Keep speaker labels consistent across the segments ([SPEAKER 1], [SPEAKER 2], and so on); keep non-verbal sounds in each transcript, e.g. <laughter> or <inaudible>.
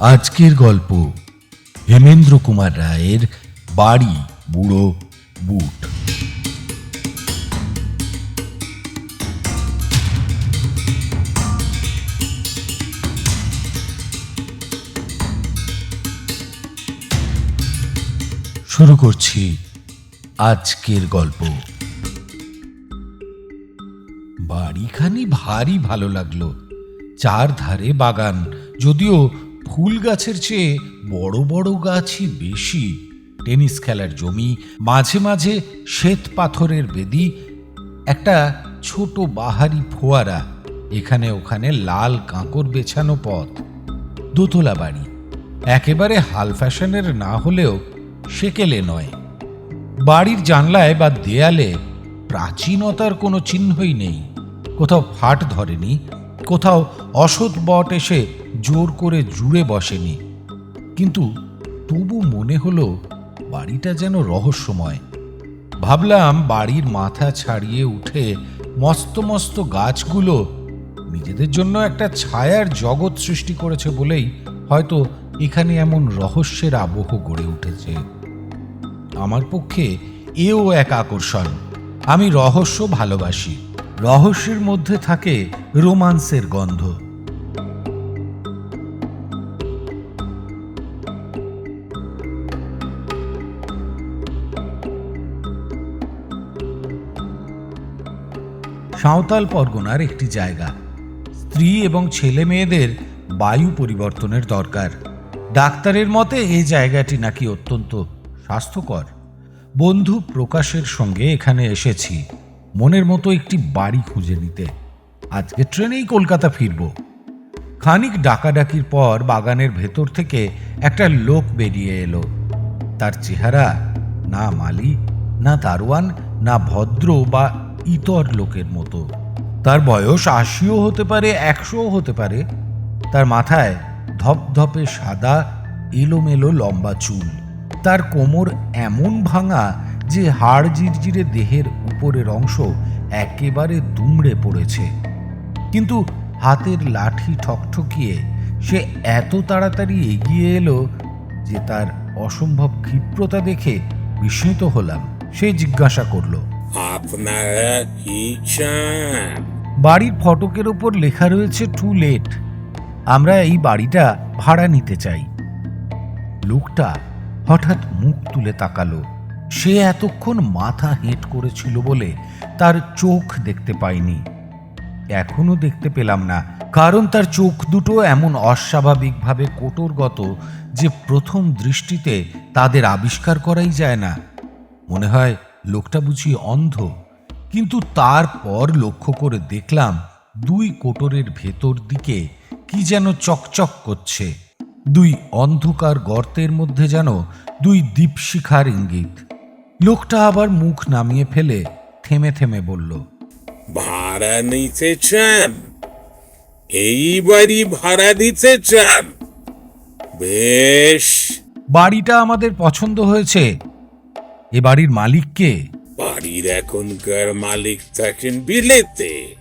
[SPEAKER 1] আজকের গল্প হেমেন্দ্র কুমার রায়ের বাড়ি বুড়ো বুট। শুরু করছি আজকের গল্প। বাড়িখানি ভারী ভালো লাগল। চার ধারে বাগান, যদিও ফুল গাছের চেয়ে বড় বড় গাছই বেশি। টেনিস খেলার জমি, মাঝে মাঝে শ্বেত পাথরের বেদি, একটা ছোট বাহারি ফোয়ারা, এখানে ওখানে লাল কাঁকর বেছানো পথ। দোতলা বাড়ি, একেবারে হাল ফ্যাশনের না হলেও সেকেলে নয়। বাড়ির জানলায় বা দেয়ালে প্রাচীনতার কোনো চিহ্নই নেই। কোথাও ফাট ধরেনি, কোথাও অসৎ বট এসে জোর করে জুড়ে বসেনি। কিন্তু তবু মনে হলো বাড়িটা যেন রহস্যময়। ভাবলাম বাড়ির মাথা ছাড়িয়ে উঠে মস্ত মস্ত গাছগুলো নিজেদের জন্য একটা ছায়ার জগৎ সৃষ্টি করেছে বলেই হয়তো এখানে এমন রহস্যের আবহ গড়ে উঠেছে। আমার পক্ষে এও এক আকর্ষণ। আমি রহস্য ভালোবাসি। রহস্যের মধ্যে থাকে রোমান্সের গন্ধ। সাঁওতাল পরগনার একটি জায়গা। স্ত্রী এবং ছেলে মেয়েদের বায়ু পরিবর্তনের দরকার। ডাক্তারের মতে এই জায়গাটি নাকি অত্যন্ত স্বাস্থ্যকর। বন্ধু প্রকাশের সঙ্গে এখানে এসেছি। মনের মতো একটি বাড়ি খুঁজে নিতে। আজকে ট্রেনেই কলকাতা ফিরব। খানিক ডাকাডাকির পর বাগানের ভেতর থেকে একটা লোক বেরিয়ে এলো। তার চেহারা না মালি, না দারোয়ান, না ভদ্র বা ইতর লোকের মতো। তার বয়স আশিও হতে পারে, একশোও হতে পারে। তার মাথায় ধপধপে সাদা এলোমেলো লম্বা চুল। তার কোমর এমন ভাঙা যে হাড় জিরজিরে দেহের উপরের অংশ একেবারে দুমড়ে পড়েছে। কিন্তু হাতের লাঠি ঠকঠকিয়ে সে এত তাড়াতাড়ি এগিয়ে এলো যে তার অসম্ভব ক্ষিপ্রতা দেখে বিস্মিত হলাম। সে জিজ্ঞাসা করল
[SPEAKER 2] আপনারা কি চান?
[SPEAKER 1] বাড়ির ফটকের ওপর লেখা রয়েছে টু লেট। আমরা এই বাড়িটা ভাড়া নিতে চাই। লোকটা হঠাৎ মুখ তুলে তাকালো। সে এতক্ষণ মাথা হেঁট করেছিল বলে তার চোখ দেখতে পাইনি। এখনও দেখতে পেলাম না, কারণ তার চোখ দুটো এমন অস্বাভাবিকভাবে কোটরগত যে প্রথম দৃষ্টিতে তাদের আবিষ্কার করাই যায় না। মনে হয় লোকটা বুঝি অন্ধ, কিন্তু তারপর লক্ষ্য করে দেখলাম দুই কোটরের ভেতর দিকে কি যেন চকচক করছে। দুই অন্ধকার গর্তের মধ্যে যেন দুই দীপশিখার ইঙ্গিত। লোকটা আবার মুখ নামিয়ে ফেলে থেমে থেমে বলল
[SPEAKER 2] ভাড়া নিতে চান এই বাড়ি ভাড়া দিতে চান বেশ।
[SPEAKER 1] বাড়িটা আমাদের পছন্দ হয়েছে। এ বাড়ির মালিককে?
[SPEAKER 2] বাড়ির এখনকার মালিক থাকেন বিলেতে।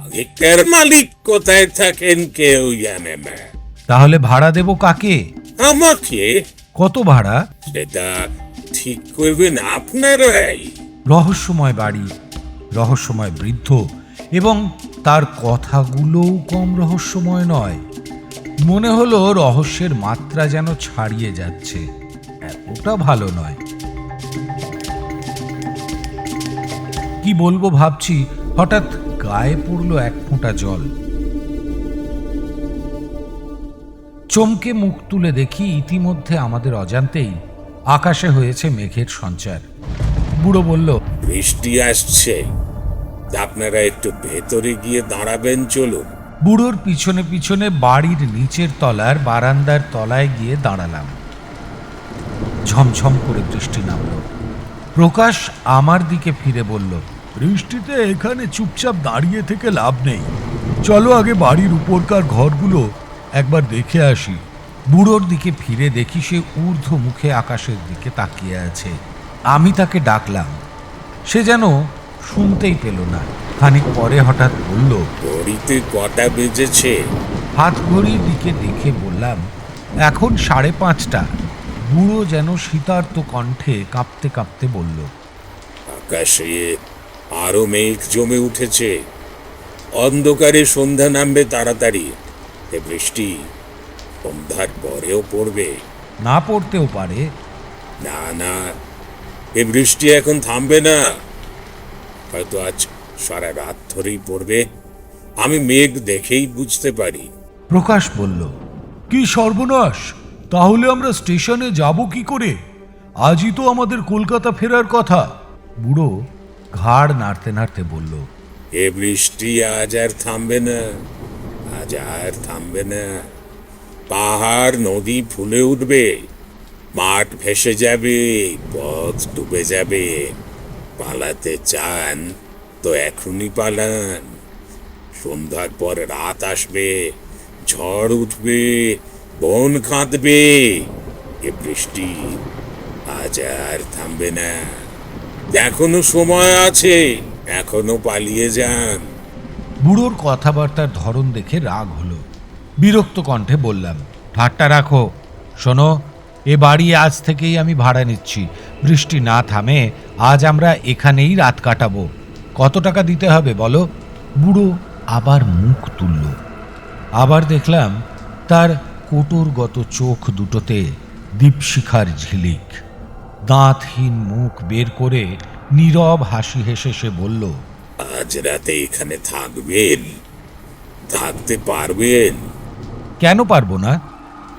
[SPEAKER 2] আগেকার মালিক কোথায় থাকেন কেউ জানে না।
[SPEAKER 1] তাহলে ভাড়া দেব কাকে?
[SPEAKER 2] আমাকে?
[SPEAKER 1] কত ভাড়া?
[SPEAKER 2] সেটা ঠিক করবেন আপনারাই
[SPEAKER 1] রহস্যময় বাড়ি রহস্যময় বৃদ্ধ এবং তার কথাগুলোও কম রহস্যময় নয়। মনে হলো রহস্যের মাত্রা যেন ছাড়িয়ে যাচ্ছে। এতটা ভালো নয়। কি বলব ভাবছি হঠাৎ গায়ে পড়ল এক ফোঁটা জল। চমকে মুখ তুলে দেখি ইতিমধ্যে আমাদের অজান্তেই আকাশে হয়েছে মেঘের সঞ্চার। বুড়ো বলল
[SPEAKER 2] বৃষ্টি আসছে। আপনারা একটু ভেতরে গিয়ে দাঁড়াবেন চলুন।
[SPEAKER 1] বুড়োর পিছনে পিছনে বাড়ির নিচের তলার বারান্দার তলায় গিয়ে দাঁড়ালাম। ঝমঝম করে বৃষ্টি নামল। প্রকাশ আমার দিকে ফিরে বলল বৃষ্টিতে এখানে চুপচাপ দাঁড়িয়ে থেকে লাভ নেই। চলো আগে বাড়ির উপরকার ঘরগুলো একবার দেখে আসি। বুড়োর দিকে ফিরে দেখি সে ঊর্ধ্ব মুখে আকাশের দিকে তাকিয়ে আছে। আমি তাকে ডাকলাম। সে যেন শুনতেই পেল না। খানিক পরে হঠাৎ বলল
[SPEAKER 2] ঘড়িতে কটা বেজেছে?
[SPEAKER 1] হাত ঘড়ির দিকে দেখে বললাম এখন সাড়ে পাঁচটা। বুড়ো যেন শীতার্ত কণ্ঠে কাঁপতে কাঁপতে বলল
[SPEAKER 2] আকাশে আরও মেঘ জমে উঠেছে। অন্ধকারে সন্ধ্যা নামবে তাড়াতাড়ি। এ বৃষ্টি সন্ধ্যার পরেও পড়বে।
[SPEAKER 1] না পড়তেও পারে।
[SPEAKER 2] না না এ বৃষ্টি এখন থামবে না। হয়তো আজ সারা রাত ধরেই পড়বে। আমি মেঘ দেখেই বুঝতে পারি।
[SPEAKER 1] প্রকাশ বলল কি সর্বনাশ! তাহলে আমরা স্টেশনে যাব কি করে? আজই তো আমাদের কলকাতা ফেরার কথা। বুড়ো ঘাড় নাড়তে নাড়তে বলল,
[SPEAKER 2] এ বৃষ্টি আজ আর থামবে না, আজ আর থামবে না। পাহাড়, নদী ফুলে উঠবে, মাঠ ভেসে যাবে, পথ ডুবে যাবে। পালাতে চান তো এখনই পালান। সন্ধ্যার পর রাত আসবে, ঝড় উঠবে, বন কাঁদবে। এ বৃষ্টি আজ আর থামবে না। এখনও সময় আছে, এখনও পালিয়ে যান।
[SPEAKER 1] বুড়োর কথাবার্তার ধরন দেখে রাগ হলো। বিরক্ত কণ্ঠে বললাম, ঠাট্টা রাখো। শোনো, এ বাড়ি আজ থেকেই আমি ভাড়া নিচ্ছি। বৃষ্টি না থামে, আজ আমরা এখানেই রাত কাটাবো। কত টাকা দিতে হবে বলো? বুড়ো আবার মুখ তুলল। আবার দেখলাম, তার কোটরগত চোখ দুটোতে দীপশিখার ঝিলিক। দাঁতহীন মুখ বের করে নীরব হাসি হেসে সে বলল
[SPEAKER 2] আজ রাতে এখানে থাকবেন। থাকতে পারবেন?
[SPEAKER 1] কেন পারব না?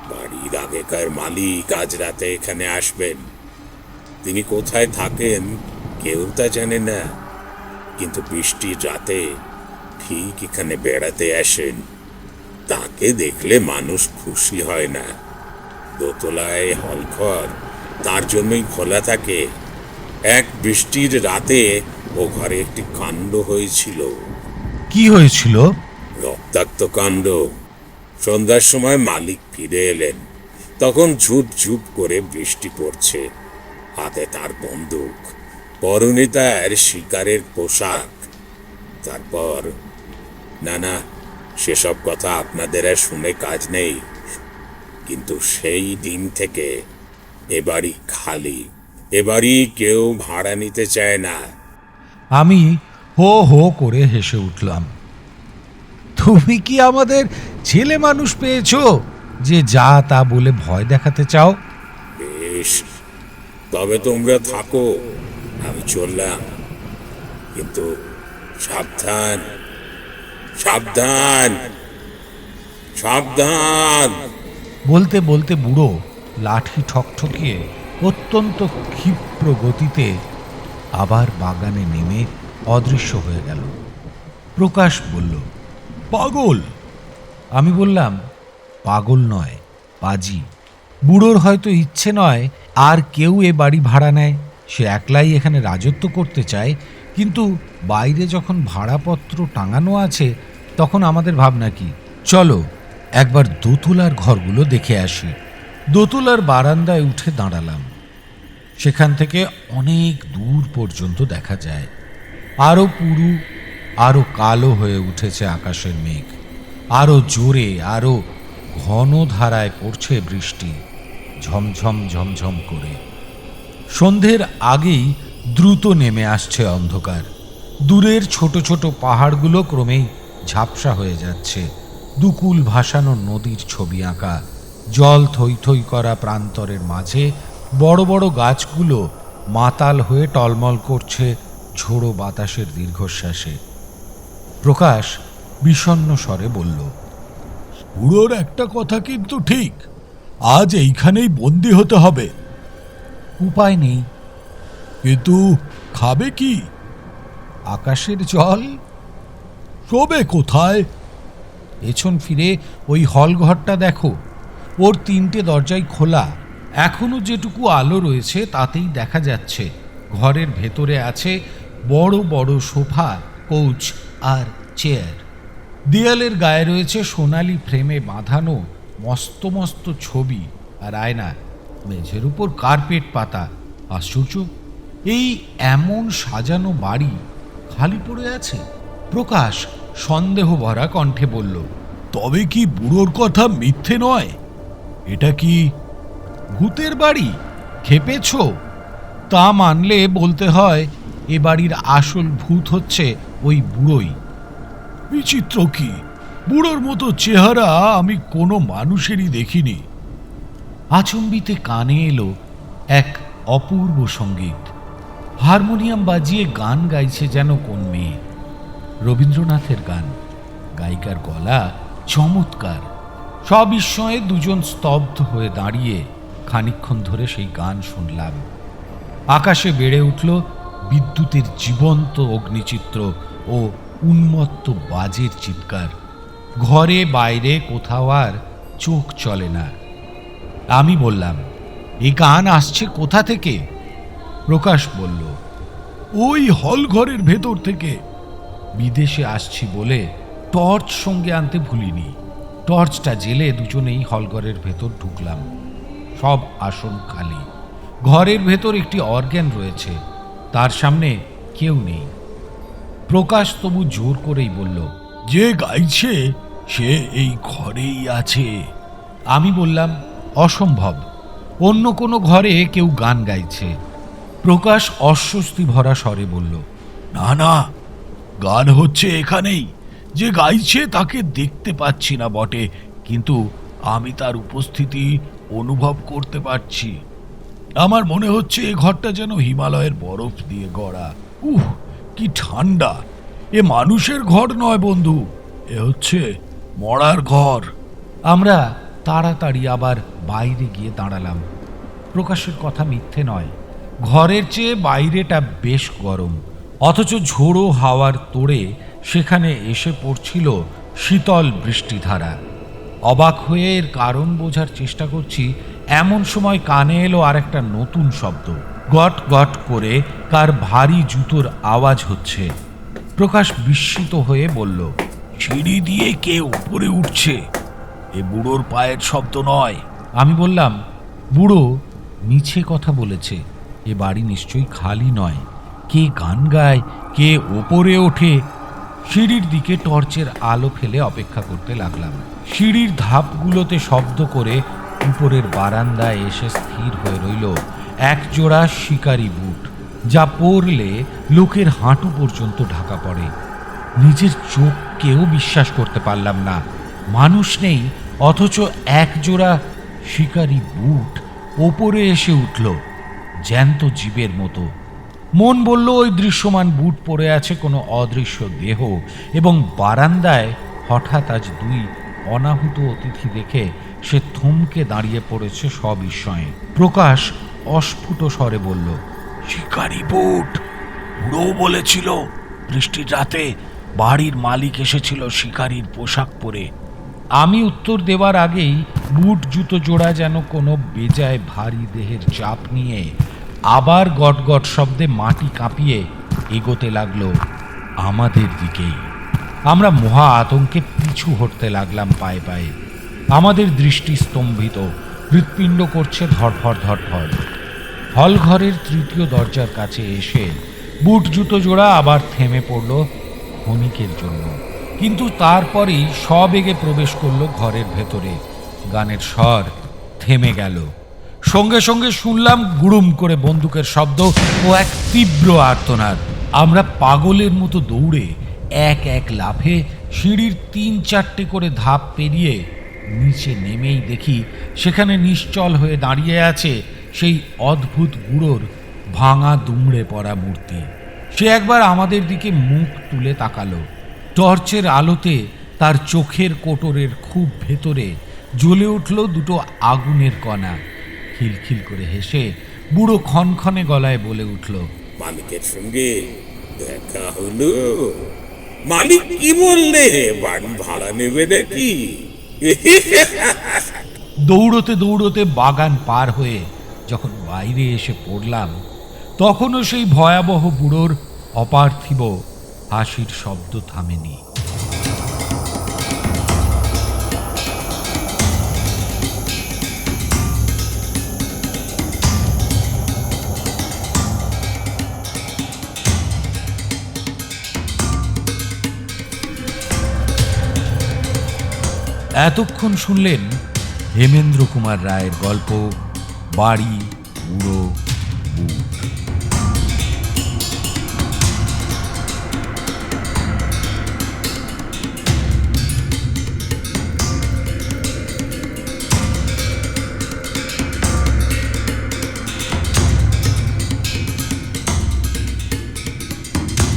[SPEAKER 2] বাড়ির আগেকার মালিক আজ রাতে এখানে আসবেন। তিনি কোথায় থাকেন? কেউ তা জানে না। কিন্তু বৃষ্টির রাতে ঠিক এখানে বেড়াতে আসেন। তাকে দেখলে মানুষ খুশি হয় না। দোতলায় হলঘর তার জন্যই খোলা থাকে। এক বৃষ্টির রাতে ও ঘরে একটি কাণ্ড হয়েছিল।
[SPEAKER 1] কি হয়েছিল?
[SPEAKER 2] রক্তাক্ত কাণ্ড। সন্ধ্যার সময় মালিক ফিরে এলেন। তখন ঝুপ ঝুপ করে বৃষ্টি পড়ছে। হাতে তার বন্দুক পরনে তার শিকারের পোশাক। তারপর না না সেসব কথা আপনাদের আর শুনে কাজ নেই। কিন্তু সেই দিন থেকে এ বাড়ি খালি। এ বাড়ি কেউ ভাড়া নিতে চায় না।
[SPEAKER 1] আমি হো হো করে হেসে উঠলাম। তুমি কি আমাদের ছেলে মানুষ পেয়েছ যে যা তা বলে ভয় দেখাতে চাও?
[SPEAKER 2] বেশ তবে তোমরা থাকো আমি চললাম। কিন্তু সাবধান সাবধান সাবধান।
[SPEAKER 1] বলতে বলতে বুড়ো লাঠি ঠকঠকিয়ে অত্যন্ত ক্ষিপ্র গতিতে আবার বাগানে নেমে অদৃশ্য হয়ে গেল। প্রকাশ বলল, পাগল! আমি বললাম, পাগল নয়, পাজি। বুড়োর হয়তো ইচ্ছে নয় আর কেউ এ বাড়ি ভাড়া নেয়। সে একলাই এখানে রাজত্ব করতে চায়, কিন্তু বাইরে যখন ভাড়াপত্র টাঙানো আছে, তখন আমাদের ভাবনা কি? চলো, একবার দোতলার ঘরগুলো দেখে আসি। দোতলার বারান্দায় উঠে দাঁড়ালাম। সেখান থেকে অনেক দূর পর্যন্ত দেখা যায়। আরও পুরু আরও কালো হয়ে উঠেছে আকাশের মেঘ। আরও জোরে আরও ঘন ধারায় পড়ছে বৃষ্টি। ঝমঝম ঝমঝম করে। সন্ধ্যের আগেই দ্রুত নেমে আসছে অন্ধকার। দূরের ছোট ছোট পাহাড়গুলো ক্রমেই ঝাপসা হয়ে যাচ্ছে। দুকুল ভাসানো নদীর ছবি আঁকা। জল থই থই করা প্রান্তরের মাঝে বড় বড় গাছগুলো মাতাল হয়ে টলমল করছে ঝোড়ো বাতাসের দীর্ঘশ্বাসে। প্রকাশ বিষণ্ণ স্বরে বলল বুড়োর একটা কথা কিন্তু ঠিক। আজ এইখানেই বন্দি হতে হবে। উপায় নেই। কিন্তু খাবে কি? আকাশের জল? শোবে কোথায়? পেছন ফিরে ওই হলঘরটা দেখো। ওর তিনটে দরজাই খোলা। এখনও যেটুকু আলো রয়েছে, তাতেই দেখা যাচ্ছে। ঘরের ভেতরে আছে বড় বড় সোফা, কোচ আর চেয়ার। দেয়ালের গায়ে রয়েছে সোনালি ফ্রেমে বাঁধানো মস্ত মস্ত ছবি আর আয়না। মেঝের উপর কার্পেট পাতা। আশ্চর্য, এই এমন সাজানো বাড়ি খালি পড়ে আছে? প্রকাশ সন্দেহ ভরা কণ্ঠে বলল, তবে কি বুড়োর কথা মিথ্যে নয়? এটা কি ভূতের বাড়ি? খেপেছ? তা মানলে বলতে হয়, এ বাড়ির আসল ভূত হচ্ছে ওই বুড়োই। বিচিত্র কি? বুড়োর মতো চেহারা আমি কোনো মানুষেরই দেখিনি। আচম্বিতে কানে এলো এক অপূর্ব সংগীত। হারমোনিয়াম বাজিয়ে গান গাইছে যেন কোন মেয়ে। রবীন্দ্রনাথের গান। গায়িকার গলা চমৎকার। সবিস্ময়ে দুজন স্তব্ধ হয়ে দাঁড়িয়ে খানিকক্ষণ ধরে সেই গান শুনলাম। আকাশে বেড়ে উঠল বিদ্যুতের জীবন্ত অগ্নিচিত্র ও উন্মত্ত বাজের চিৎকার। ঘরে, বাইরে, কোথাও আর চোখ চলে না। আমি বললাম এই গান আসছে কোথা থেকে? প্রকাশ বলল, ওই হল ঘরের ভেতর থেকে। বিদেশে আসছি বলে টর্চ সঙ্গে আনতে ভুলিনি। টর্চটা জেলে দুজনেই হলঘরের ভেতর ঢুকলাম। সব আসন খালি। ঘরের ভেতর একটি অর্গ্যান রয়েছে। তার সামনে কেউ নেই। প্রকাশ তবু জোর করেই বলল, যে গাইছে, সে এই ঘরেই আছে। আমি বললাম, অসম্ভব। অন্য কোনো ঘরে কেউ গান গাইছে। প্রকাশ অস্বস্তি ভরা স্বরে বলল, না না, গান হচ্ছে এখানেই। যে গাইছে তাকে দেখতে পাচ্ছি না বটে, কিন্তু আমি তার উপস্থিতি অনুভব করতে পারছি। আমার মনে হচ্ছে এ ঘরটা যেন হিমালয়ের বরফ দিয়ে গড়া। উহ, কি ঠান্ডা! এ মানুষের ঘর নয় বন্ধু, এ হচ্ছে মরার ঘর। আমরা তাড়াতাড়ি আবার বাইরে গিয়ে দাঁড়ালাম। প্রকাশের কথা মিথ্যে নয়, ঘরের চেয়ে বাইরেটা বেশ গরম। অথচ ঝোড়ো হাওয়ার তোড়ে সেখানে এসে পড়ছিল শীতল বৃষ্টিধারা। অবাক হয়ে এর কারণ বোঝার চেষ্টা করছি এমন সময় কানে এলো আর একটা নতুন শব্দ। গট গট করে কার ভারী জুতোর আওয়াজ হচ্ছে। প্রকাশ বিস্মিত হয়ে বলল সিঁড়ি দিয়ে কে উপরে উঠছে? এ বুড়োর পায়ের শব্দ নয়। আমি বললাম বুড়ো মিছে কথা বলেছে। এ বাড়ি নিশ্চয়ই খালি নয়। কে গান গায় কে ওপরে ওঠে সিঁড়ির দিকে টর্চের আলো ফেলে অপেক্ষা করতে লাগলাম। সিঁড়ির ধাপগুলোতে শব্দ করে উপরের বারান্দায় এসে স্থির হয়ে রইল এক জোড়া শিকারি বুট, যা পরলে লোকের হাঁটু পর্যন্ত ঢাকা পড়ে। নিজের চোখকেও বিশ্বাস করতে পারলাম না। মানুষ নেই, অথচ এক জোড়া শিকারি বুট ওপরে এসে উঠল, জ্যান্ত জীবের মতো। মন বলল, ওই দৃশ্যমান বুট পড়ে আছে কোনো অদৃশ্য দেহ এবং বারান্দায় হঠাৎ আজ দুই অনাহুত অতিথি দেখে সে থমকে দাঁড়িয়ে পড়েছে সবিস্ময়ে প্রকাশ অস্ফুট স্বরে বলল, শিকারি বুট বুড়ো বলেছিল বৃষ্টির রাতে বাড়ির মালিক এসেছিল শিকারীর পোশাক পরে। আমি উত্তর দেওয়ার আগেই বুট জুতো জোড়া যেন কোনো বেজায় ভারী দেহের চাপ নিয়ে আবার গট গট শব্দে মাটি কাঁপিয়ে এগোতে লাগল আমাদের দিকেই। আমরা মহা আতঙ্কে পিছু হটতে লাগলাম পায়ে পায়ে। আমাদের দৃষ্টি স্তম্ভিত, হৃৎপিণ্ড করছে ধরফর ধরফর হল ঘরের তৃতীয় দরজার কাছে এসে বুট জুতো জোড়া আবার থেমে পড়ল ক্ষণিকের জন্য। কিন্তু তারপরেই সবেগে প্রবেশ করল ঘরের ভেতরে। গানের স্বর থেমে গেল। সঙ্গে সঙ্গে শুনলাম গুড়ুম করে বন্দুকের শব্দ ও এক তীব্র আর্তনাদ। আমরা পাগলের মতো দৌড়ে এক এক লাফে সিঁড়ির তিন চারটে করে ধাপ পেরিয়ে নিচে নেমেই দেখি সেখানে নিশ্চল হয়ে দাঁড়িয়ে আছে সেই অদ্ভুত বুড়োর ভাঙা দুমড়ে পড়া মূর্তি। সে একবার আমাদের দিকে মুখ তুলে তাকালো। টর্চের আলোতে তার চোখের কোটরের খুব ভেতরে জ্বলে উঠল দুটো আগুনের কণা। খিলখিল করে হেসে বুড়ো ক্ষণক্ষণে গলায় বলে উঠল
[SPEAKER 2] মালিকের সঙ্গে দেখা হলো। মালিক কি বললে? বাড়ি ভাড়া নেবে নাকি? <laughs>
[SPEAKER 1] দৌড়তে দৌড়তে বাগান পার হয়ে যখন বাইরে এসে পড়লাম তখনও সেই ভয়াবহ বুড়োর অপার্থিব হাসির শব্দ থামেনি। এতক্ষণ শুনলেন হেমেন্দ্র কুমার রায়ের গল্প বাড়ি বুড়ো বুড়ো।